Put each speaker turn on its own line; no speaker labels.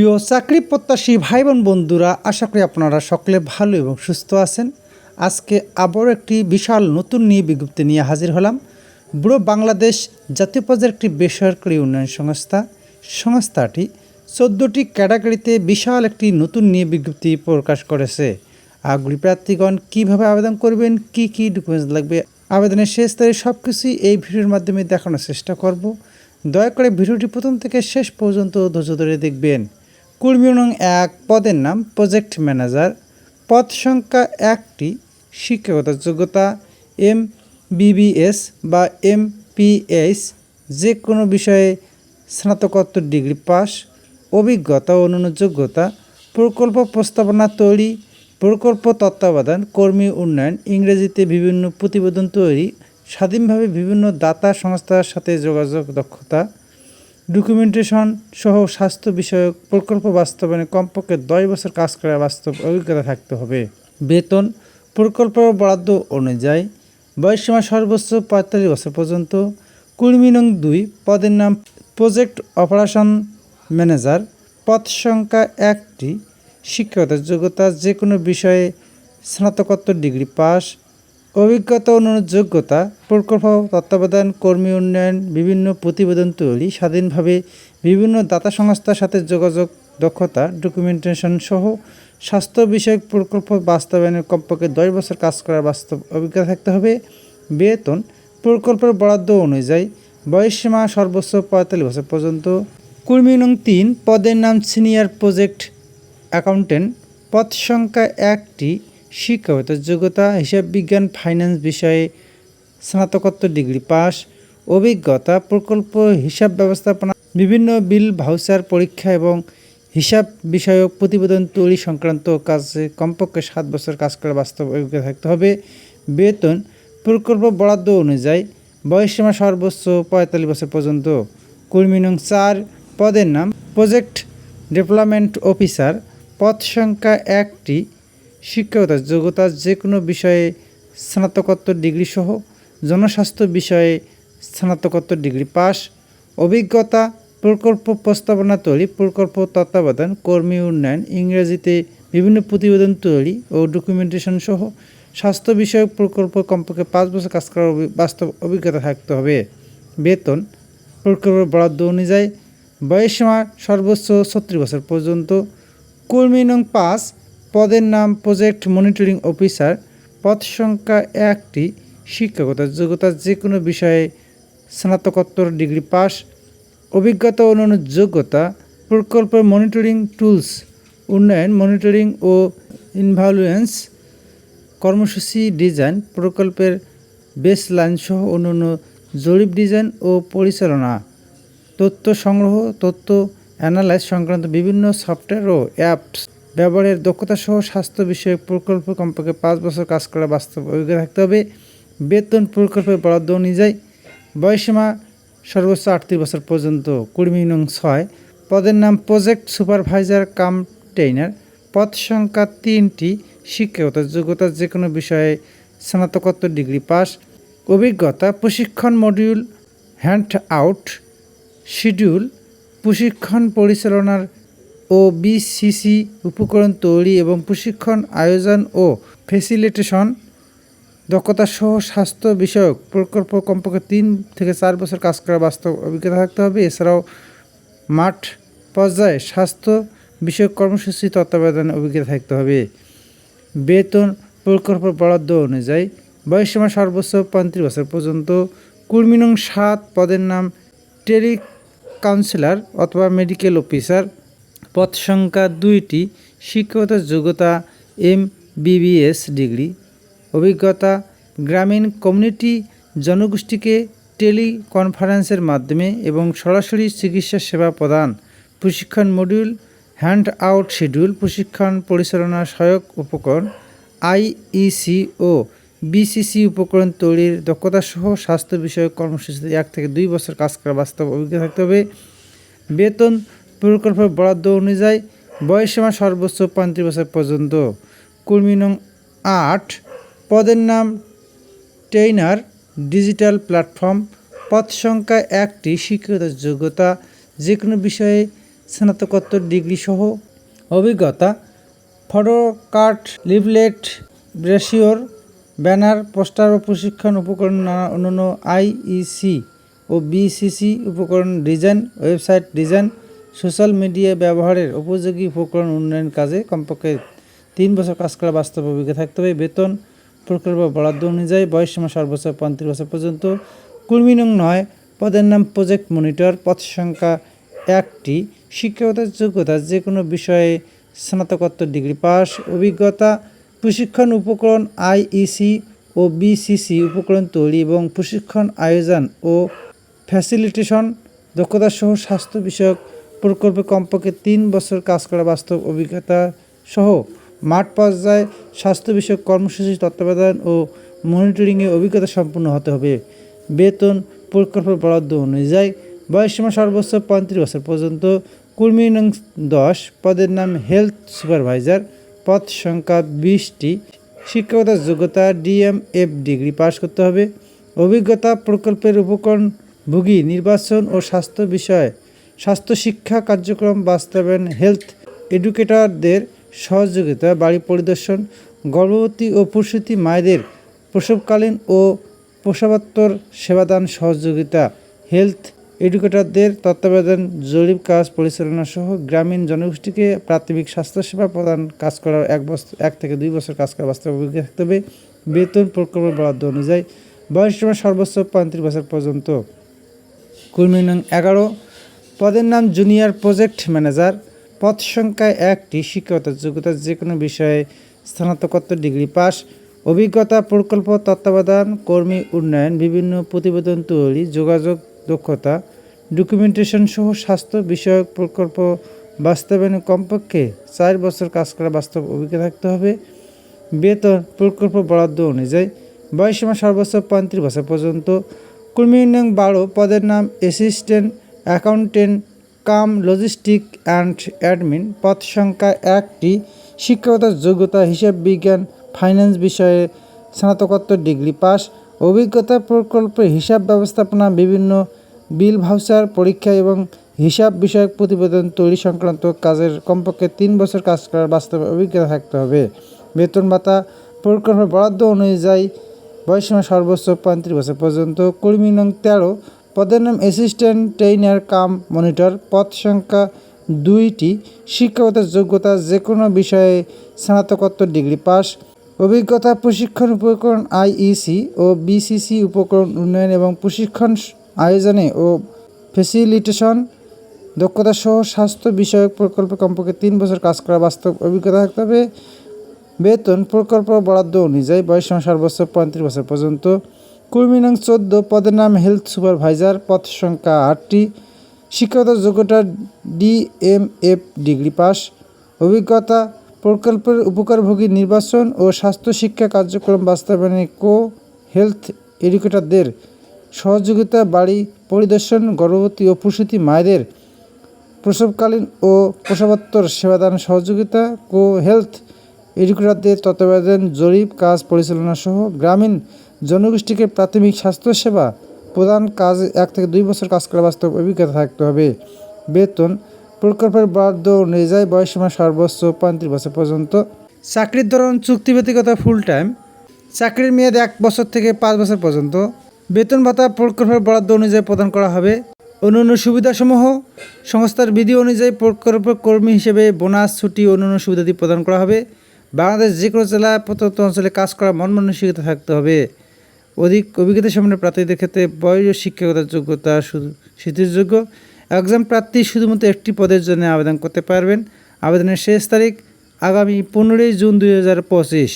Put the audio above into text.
প্রিয় চাকরি প্রত্যাশী ভাই বোন বন্ধুরা, আশা করি আপনারা সকলে ভালো এবং সুস্থ আছেন। আজকে আবারও একটি বিশাল নতুন নিয়ে বিজ্ঞপ্তি নিয়ে হাজির হলাম। বুড়ো বাংলাদেশ জাতীয় পর্যায়ের একটি বেসরকারি উন্নয়ন সংস্থা, সংস্থাটি চোদ্দোটি ক্যাটাগরিতে বিশাল একটি নতুন নিয়ে বিজ্ঞপ্তি প্রকাশ করেছে। আগ্রহী প্রার্থীগণ, কীভাবে আবেদন করবেন, কি কি ডকুমেন্টস লাগবে, আবেদনের শেষ তারিখ সব কিছুই এই ভিডিওর মাধ্যমে দেখানোর চেষ্টা করব। দয়া করে ভিডিওটি প্রথম থেকে শেষ পর্যন্ত ধৈর্য ধরে দেখবেন। কুর্মী নং এক পদের নাম প্রজেক্ট ম্যানেজার পদ সংখ্যা একটি, শিক্ষাগত যোগ্যতা এম বিবিএস বা এম পিএইচ যে কোনো বিষয়ে স্নাতকোত্তর ডিগ্রি পাস, অভিজ্ঞতা ও যোগ্যতা, প্রকল্প প্রস্তাবনা তৈরি, প্রকল্প তত্ত্বাবধান, কর্মী উন্নয়ন, ইংরেজিতে বিভিন্ন প্রতিবেদন তৈরি, স্বাধীনভাবে বিভিন্ন দাতা সংস্থার সাথে যোগাযোগ দক্ষতা ডকুমেন্টেশন সহ স্বাস্থ্য বিষয়ক প্রকল্প বাস্তবায়নে কমপক্ষে দশ বছর কাজ করার বাস্তব অভিজ্ঞতা থাকতে হবে। বেতন প্রকল্প বরাদ্দ অনুযায়ী বয়সীমা সর্বোচ্চ পঁয়তাল্লিশ বছর পর্যন্ত। কুড়মি নং দুই, পদের নাম প্রজেক্ট অপারেশন ম্যানেজার। পদ সংখ্যা একটি শিক্ষাগত যোগ্যতা যে কোনো বিষয়ে স্নাতকোত্তর ডিগ্রি পাস। অভিজ্ঞতা ও অন্যান্য যোগ্যতা, প্রকল্প, তত্ত্বাবধান, কর্মী উন্নয়ন, বিভিন্ন প্রতিবেদন তৈরি, স্বাধীনভাবে বিভিন্ন দাতা সংস্থার সাথে যোগাযোগ, দক্ষতা ডকুমেন্টেশন সহ স্বাস্থ্য বিষয়ক প্রকল্প বাস্তবায়নের কমপক্ষে দশ বছর কাজ করার বাস্তব অভিজ্ঞতা থাকতে হবে। বেতন, প্রকল্পের বরাদ্দ অনুযায়ী বয়সসীমা সর্বোচ্চ পঁয়তাল্লিশ বছর পর্যন্ত। কর্মী নং তিন, পদের নাম সিনিয়র প্রজেক্ট অ্যাকাউন্টেন্ট পদ সংখ্যা একটি শিক্ষাগত যোগ্যতা হিসাব বিজ্ঞান ফাইন্যান্স বিষয়ে স্নাতকোত্তর ডিগ্রি পাস, অভিজ্ঞতা, প্রকল্প, হিসাব ব্যবস্থাপনা, বিভিন্ন বিল ভাউচার পরীক্ষা এবং হিসাব বিষয়ক প্রতিবেদন তৈরি সংক্রান্ত কাজে কমপক্ষে সাত বছর কাজ করার বাস্তব অভিজ্ঞতা থাকতে হবে। বেতন, প্রকল্প বরাদ্দ অনুযায়ী বয়সসীমা সর্বোচ্চ পঁয়তাল্লিশ বছর পর্যন্ত। কর্মী নং চার, পদের নাম প্রজেক্ট ডেভেলপমেন্ট অফিসার পদ সংখ্যা একটি শিক্ষাগত, যোগ্যতা যে কোনো বিষয়ে স্নাতকোত্তর ডিগ্রি সহ জনস্বাস্থ্য বিষয়ে স্নাতকোত্তর ডিগ্রি পাস, অভিজ্ঞতা, প্রকল্প প্রস্তাবনা তৈরি, প্রকল্প তত্ত্বাবধান, কর্মী উন্নয়ন, ইংরেজিতে বিভিন্ন প্রতিবেদন তৈরি ও ডকুমেন্টেশন সহ স্বাস্থ্য বিষয়ক প্রকল্প কমপক্ষে পাঁচ বছর কাজ করার বাস্তব অভিজ্ঞতা থাকতে হবে। বেতন প্রকল্প বরাদ্দ অনুযায়ী বয়সসীমা সর্বোচ্চ ছত্রিশ বছর পর্যন্ত। কর্মী নং পাঁচ পদের নাম প্রজেক্ট মনিটরিং অফিসার পদ সংখ্যা একটি, শিক্ষাগত যোগ্যতা যে কোনো বিষয়ে স্নাতকোত্তর ডিগ্রি পাস, অভিজ্ঞতা ও অন্যান্য যোগ্যতা, প্রকল্প মনিটরিং টুলস উন্নয়ন মনিটরিং ও ইনভ্যালুয়েন্স কর্মসূচি ডিজাইন প্রকল্পের বেস লাইন সহ অন্যান্য জরিপ ডিজাইন ও পরিচালনা, তথ্য সংগ্রহ, তথ্য অ্যানালাইজ সংক্রান্ত বিভিন্ন সফটওয়্যার ও অ্যাপস ব্যবহারের দক্ষতা সহ স্বাস্থ্য বিষয়ক প্রকল্প কমপক্ষে পাঁচ বছর কাজ করা বাস্তব অভিজ্ঞতা থাকতে হবে। বেতন প্রকল্পের বরাদ্দ অনুযায়ী বয়সীমা সর্বোচ্চ আটত্রিশ বছর পর্যন্ত, কুড়ি নং ছয়। পদের নাম প্রজেক্ট সুপারভাইজার কাম ট্রেইনার। পদ সংখ্যা তিনটি, শিক্ষাগত যোগ্যতা যে কোনো বিষয়ে স্নাতকোত্তর ডিগ্রি পাস। অভিজ্ঞতা, প্রশিক্ষণ মডিউল হ্যান্ড আউট শিডিউল, প্রশিক্ষণ পরিচালনার ও বিসিসি উপকরণ তৈরি এবং প্রশিক্ষণ আয়োজন ও ফেসিলিটেশন দক্ষতা সহ স্বাস্থ্য বিষয়ক প্রকল্প কমপক্ষে তিন থেকে চার বছর কাজ করার বাস্তব অভিজ্ঞতা থাকতে হবে। এছাড়াও মাঠ পর্যায়ে স্বাস্থ্য বিষয়ক কর্মসূচি, তত্ত্বাবধানে অভিজ্ঞতা থাকতে হবে। বেতন প্রকল্প বরাদ্দ অনুযায়ী বয়সসীমা সর্বোচ্চ পঁয়ত্রিশ বছর পর্যন্ত। কুর্মিনং সাত পদের নাম টেলি কাউন্সিলর অথবা মেডিকেল অফিসার। পদ সংখ্যা দুইটি, শিক্ষাগত যোগ্যতা, এম, বিবিএস ডিগ্রি। অভিজ্ঞতা, গ্রামীণ কমিউনিটি জনগোষ্ঠীকে টেলি কনফারেন্সের মাধ্যমে এবং সরাসরি চিকিৎসা সেবা প্রদান, প্রশিক্ষণ মডিউল হ্যান্ড আউট শিডিউল, প্রশিক্ষণ পরিচালনা সহায়ক উপকরণ, আইইসি ও বিসিসি উপকরণ তৈরির দক্ষতা সহ স্বাস্থ্য বিষয়ক কর্মসূচিতে এক থেকে দুই বছর কাজ করা বাস্তব অভিজ্ঞতা থাকতে হবে। বেতন প্রকল্প বরাদ্দ অনুযায়ী বয়সীমা সর্বোচ্চ পঁয়ত্রিশ বছর পর্যন্ত। কর্মী নং আট, পদের নাম ট্রেইনার, ডিজিটাল প্ল্যাটফর্ম, পদ সংখ্যা একটি শিক্ষাগত যোগ্যতা যে কোনো বিষয়ে স্নাতকোত্তর ডিগ্রি সহ অভিজ্ঞতা, photo card leaflet brochure banner, poster ও প্রশিক্ষণ উপকরণ, নানা অন্যান্য আইইসি ও বিসিসি উপকরণ, design, website design social media ব্যবহারের উপযোগী উপকরণ উন্নয়ন কাজে কমপক্ষে তিন বছর কাজ করা বাস্তব অভিজ্ঞতা থাকতে হবে। বেতন প্রকল্প বরাদ্দ অনুযায়ী বয়সসীমা সর্বোচ্চ পঁয়ত্রিশ বছর পর্যন্ত। কুর্মী নয়, পদের নাম প্রজেক্ট মনিটর পদ সংখ্যা একটি শিক্ষকতার যোগ্যতা যে কোনো বিষয়ে স্নাতকোত্তর ডিগ্রি পাস, অভিজ্ঞতা, প্রশিক্ষণ উপকরণ আইইসি ও বিসিসি উপকরণ তৈরি এবং প্রশিক্ষণ আয়োজন ও ফ্যাসিলিটেশন দক্ষতা সহ স্বাস্থ্য বিষয়ক প্রকল্পে কমপক্ষে তিন বছর কাজ করা বাস্তব অভিজ্ঞতা সহ মাঠ পর্যায়ে স্বাস্থ্য বিষয়ক কর্মসূচি, তত্ত্বাবধান ও মনিটরিংয়ে অভিজ্ঞতা সম্পন্ন হতে হবে। বেতন প্রকল্প বরাদ্দ অনুযায়ী বয়সসীমা সর্বোচ্চ পঁয়ত্রিশ বছর পর্যন্ত। কর্মী নং দশ পদের নাম হেলথ সুপারভাইজার। পদ সংখ্যা বিশটি। শিক্ষকতার যোগ্যতা ডিএমএফ ডিগ্রি পাস করতে হবে। অভিজ্ঞতা প্রকল্পের উপকরণ ভোগী নির্বাচন ও স্বাস্থ্য বিষয়ে স্বাস্থ্য শিক্ষা কার্যক্রম বাস্তবায়ন হেলথ এডুকেটরদের সহযোগিতা, বাড়ি পরিদর্শন, গর্ভবতী ও প্রসূতি মায়েদের প্রসবকালীন ও প্রসবোত্তর সেবাদান সহযোগিতা হেলথ এডুকেটরদের তত্ত্বাবধান জরিপ কাজ পরিচালনা সহ গ্রামীণ জনগোষ্ঠীকে প্রাথমিক স্বাস্থ্যসেবা প্রদান কাজ করার এক বছর, এক থেকে দুই বছর কাজ করার বাস্তব অভিজ্ঞতা থাকতে হবে। বেতন প্রকল্প বরাদ্দ অনুযায়ী বয়স সর্বোচ্চ পঁয়ত্রিশ বছর পর্যন্ত। কর্মী নং এগারো পদের নাম জুনিয়র প্রজেক্ট ম্যানেজার পদ সংখ্যায় একটি শিক্ষকতার যোগ্যতা যে কোনো বিষয়ে স্নাতকোত্তর ডিগ্রি পাস। অভিজ্ঞতা, প্রকল্প, তত্ত্বাবধান, কর্মী উন্নয়ন, বিভিন্ন প্রতিবেদন তৈরি, যোগাযোগ দক্ষতা ডকুমেন্টেশন সহ স্বাস্থ্য বিষয়ক প্রকল্প বাস্তবায়নে কমপক্ষে চার বছর কাজ করা বাস্তব অভিজ্ঞতা থাকতে হবে। বেতন, প্রকল্প বরাদ্দ অনুযায়ী বয়সীমা সর্বোচ্চ পঁয়ত্রিশ বছর পর্যন্ত। কর্মী উন্নয়ন বারো, পদের নাম assistant accountant, cum, logistic and admin, পদ সংখ্যা একটি শিক্ষকতার যোগ্যতা, হিসাব বিজ্ঞান, ফাইন্যান্স বিষয়ে স্নাতকোত্তর ডিগ্রি পাস, অভিজ্ঞতা প্রকল্পে, হিসাব ব্যবস্থাপনা, বিভিন্ন বিল ভাউচার, পরীক্ষা এবং হিসাব বিষয়ক প্রতিবেদন তৈরি সংক্রান্ত কাজের কমপক্ষে তিন বছর কাজ করার বাস্তবে অভিজ্ঞতা থাকতে হবে। বেতন ভাতা প্রকল্প বরাদ্দ অনুযায়ী বয়সীমা সর্বোচ্চ পঁয়ত্রিশ বছর পর্যন্ত। কর্মী নং তেরো পদের নাম অ্যাসিস্ট্যান্ট ট্রেইনার কাম মনিটর পদ সংখ্যা দুইটি শিক্ষকতার যোগ্যতা যে কোনো বিষয়ে স্নাতকোত্তর ডিগ্রি পাস, অভিজ্ঞতা প্রশিক্ষণ উপকরণ আইইসি ও বিসিসি উপকরণ উন্নয়ন এবং প্রশিক্ষণ আয়োজনে ও ফেসিলিটেশন দক্ষতা সহ স্বাস্থ্য বিষয়ক প্রকল্পে কমপক্ষে তিন বছর কাজ করা বাস্তব অভিজ্ঞতা থাকতে হবে। বেতন, প্রকল্প বরাদ্দ অনুযায়ী বয়স সর্বোচ্চ পঁয়ত্রিশ বছর পর্যন্ত। কর্মী নং চোদ্দ পদের নাম হেলথ সুপারভাইজার পদ সংখ্যা আটটি। শিক্ষকতার যোগ্যতা ডিএমএফ ডিগ্রি পাস। অভিজ্ঞতা, প্রকল্পের উপকারভোগী নির্বাচন ও স্বাস্থ্য শিক্ষা কার্যক্রম বাস্তবায়নে কো হেলথ এডুকেটরদের সহযোগিতা, বাড়ি পরিদর্শন, গর্ভবতী ও প্রসূতি মায়েদের প্রসবকালীন ও প্রসবোত্তর সেবাদান সহযোগিতা কো হেলথ এডুকেটরদের তত্ত্বাবধান, জরিপ, কাজ পরিচালনা সহ গ্রামীণ জনগোষ্ঠীকে প্রাথমিক স্বাস্থ্যসেবা প্রদান কাজ এক থেকে দুই বছর কাজ করা বাস্তব অভিজ্ঞতা থাকতে হবে। বেতন প্রকল্পের বরাদ্দ অনুযায়ী বয়সীমা সর্বোচ্চ পঁয়ত্রিশ বছর পর্যন্ত। চাকরির ধরন চুক্তিভিত্তিকতা ফুল টাইম চাকরির মেয়াদ এক বছর থেকে পাঁচ বছর পর্যন্ত। বেতন ভাতা প্রকল্পের বরাদ্দ অনুযায়ী প্রদান করা হবে। অন্যান্য সুবিধাসমূহ। সংস্থার বিধি অনুযায়ী প্রকল্প কর্মী হিসেবে বোনাস, ছুটি, অন্যান্য সুবিধাদি প্রদান করা হবে। বাংলাদেশ যে কোনো জেলা প্রত্যন্ত অঞ্চলে কাজ করা মন মানসিকতা থাকতে হবে। অধিক অভিজ্ঞতা সামনে প্রার্থীদের ক্ষেত্রে বয়স ও শিক্ষাগত যোগ্যতা শুধু স্বীকৃতিযোগ্য একজন প্রার্থী শুধুমাত্র একটি পদের জন্য আবেদন করতে পারবেন। আবেদনের শেষ তারিখ আগামী পনেরোই জুন দুই হাজার পঁচিশ।